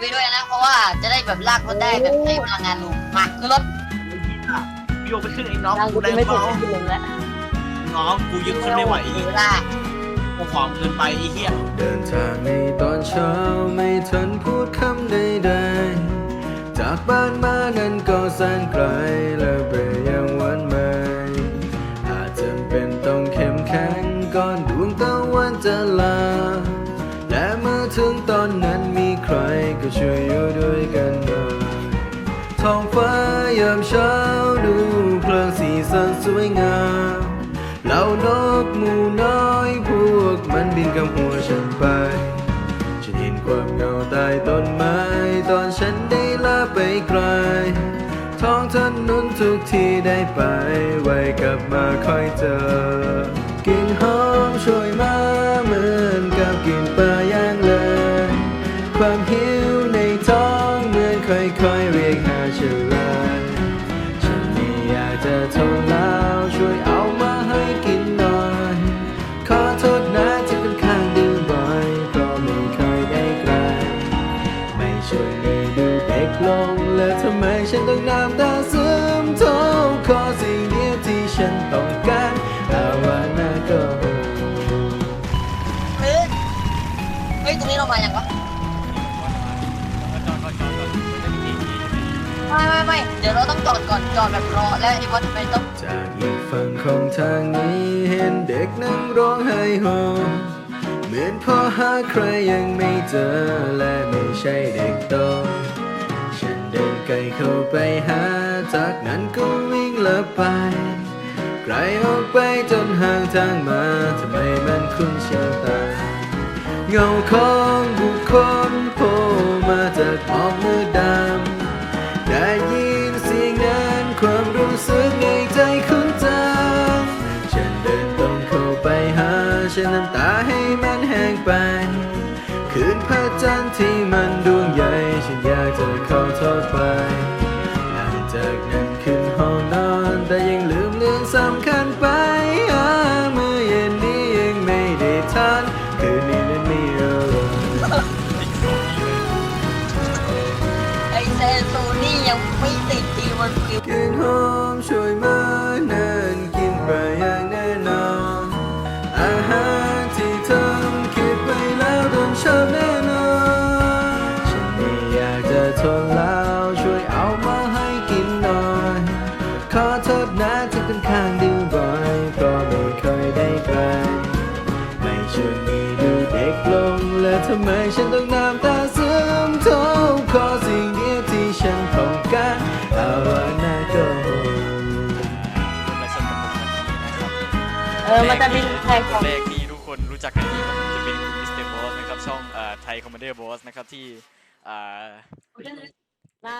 ไปด้วยนะ เพราะว่าจะได้แบบลากรถได้แบบใช้พลังงานลูกมาคือรถโยกไปขึ้นไอ้น้องทางกูกูได้ไม่ถึงเปล่าไม่ถึงแล้วน้องกูยึดขึ้นไม่ไหวอีกเวลากูของเกินไปไอ้เหี้ยเดินทางในตอนเช้าไม่ทันพูดคำใดๆ จากบ้านมานั้นก็แสนไกลและเบยยังหวันไหมอาจจำเป็นต้องเข้มแข็งก่อนดวงตะวันจะลา และเมื่อถึงตอนนั้นมีใครก็ ช่วยอยู่ด้วยกันหน่อยท้องฟ้ายามเช้าดูเพลิงสีสันสวยงามเหล่านกหมู่น้อยพวกมันบินกับหัวฉันไป ฉันเห็นความเหงาใต้ต้นไม้ตอนฉันได้ลาไปไกลท้องถนนทุกที่ได้ไป ไว้กลับมาคอยเจอกลิ่นหอมช่วยมาเหมือนกับกลิ่นป ค่อยเรียกหาฉันเลยฉันไม่อยากจะทนแล้วช่วยเอามาให้กินหน่อย ขอโทษนะที่ค่อนข้างดื้อบ่อยเพราะไม่เคยได้ไกลไม่ช่วยให้ดูเด็กลงและทำไมฉันต้องน้ำตาซึมโทษขอสิ่งเดียวที่ฉันต้องการอาวันนาก็เฮ้ยเฮ้ยตรงนี้เรามาอย่างวะ ไม่เดี๋ยวเราต้องจอดก่อนจอดแบบรอแล้วไอ้บอสไปต้องจากอีกฝั่งของทางนี้เห็นเด็กนั่งร้องไห้โฮเหมือนพ่อหาใครยังไม่เจอและไม่ใช่เด็กโต ฉันเดินไกลเข้าไปหา จากนั้นก็วิ่งลับไป ไกลออกไปจนห่างทางมาทำไมมันคุ้นชินตา เงาของบุคคลโผล่มาจากหมอกมืด หาฉันน้ำตาให้มันแห้งไป คืนพระจันทร์ที่มันดวงใหญ่ ฉันอยากจะขอโทษไปหลังจากนั้นขึ้นห้องนอน แต่ยังลืมเรื่องสำคัญไปหาเมื่อเย็นนี้ยังไม่ได้ทาน คืนนี้นั้นมีอะไรไอ้เซนโซนี่ยังไม่ติดทีมันฟิวกลิ่นหอมช่วยมา แล้วโดนชอบแน่นอนฉันไม่อยากจะทนแล้วช่วยเอามาให้กินหน่อย ขอโทษนะที่ค่อนข้างดื้อบ่อยเพราะไม่เคยได้ไกลไม่ชวนมีดูเด็กลงและทำไมฉันต้องน้ำตาซึมโทษขอสิ่งเดียวที่ฉันต้องการเอาวันนาก็เออมันจะมีแทงของแรกที่ทุกคนรู้จักกันดีก็จะ ช่องไทยคอมเมดี้บอสนะครับที่ อ่าหน้า